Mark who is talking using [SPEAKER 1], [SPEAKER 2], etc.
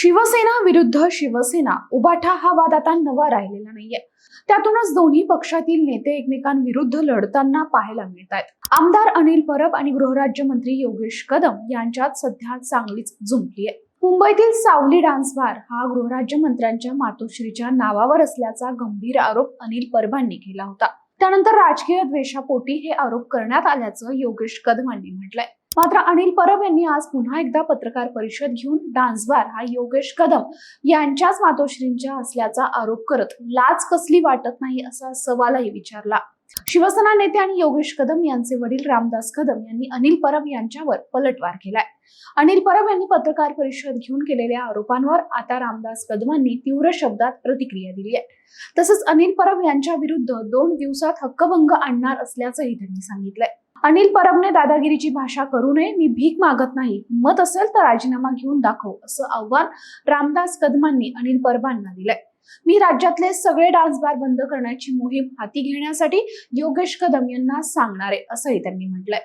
[SPEAKER 1] शिवसेना विरुद्ध शिवसेना. उबाठा हा वाद आता नवा राहिलेला नाहीये. त्यातूनच दोन्ही पक्षातील नेते एकमेकांविरुद्ध लढताना पाहायला मिळत आहेत आमदार अनिल परब आणि गृहराज्यमंत्री योगेश कदम यांच्यात सध्या चांगलीच जुंपली आहे. मुंबईतील सावली डान्स बार हा गृहराज्यमंत्र्यांच्या मातोश्रीच्या नावावर असल्याचा गंभीर आरोप अनिल परबांनी केला होता. त्यानंतर राजकीय द्वेषापोटी हे आरोप करण्यात आल्याचं योगेश कदमांनी म्हटलंय. मात्र अनिल परब यांनी आज पुन्हा एकदा पत्रकार परिषद घेऊन डान्स बार हा योगेश कदम यांच्याच मातोश्रींच्या असल्याचा आरोप करत लाच कसली वाटत नाही असा सवालही विचारला. शिवसेना नेते आणि योगेश कदम यांचे वडील रामदास कदम यांनी अनिल परब यांच्यावर पलटवार केलाय. अनिल परब यांनी पत्रकार परिषद घेऊन केलेल्या आरोपांवर आता रामदास कदमांनी तीव्र शब्दात प्रतिक्रिया दिली आहे. तसंच अनिल परब यांच्या विरुद्ध दोन दिवसात हक्कभंग आणणार असल्याचंही त्यांनी सांगितलंय. अनिल परबने दादागिरीची भाषा करू नये मी भीक मागत नाही. मत असेल तर राजीनामा घेऊन दाखव असं आव्हान रामदास कदमांनी अनिल परबांना दिलंय. मी राज्यातले सगळे डान्स बार बंद करण्याची मोहीम हाती घेण्यासाठी योगेश कदम यांना सांगणार आहे असंही त्यांनी म्हटलंय.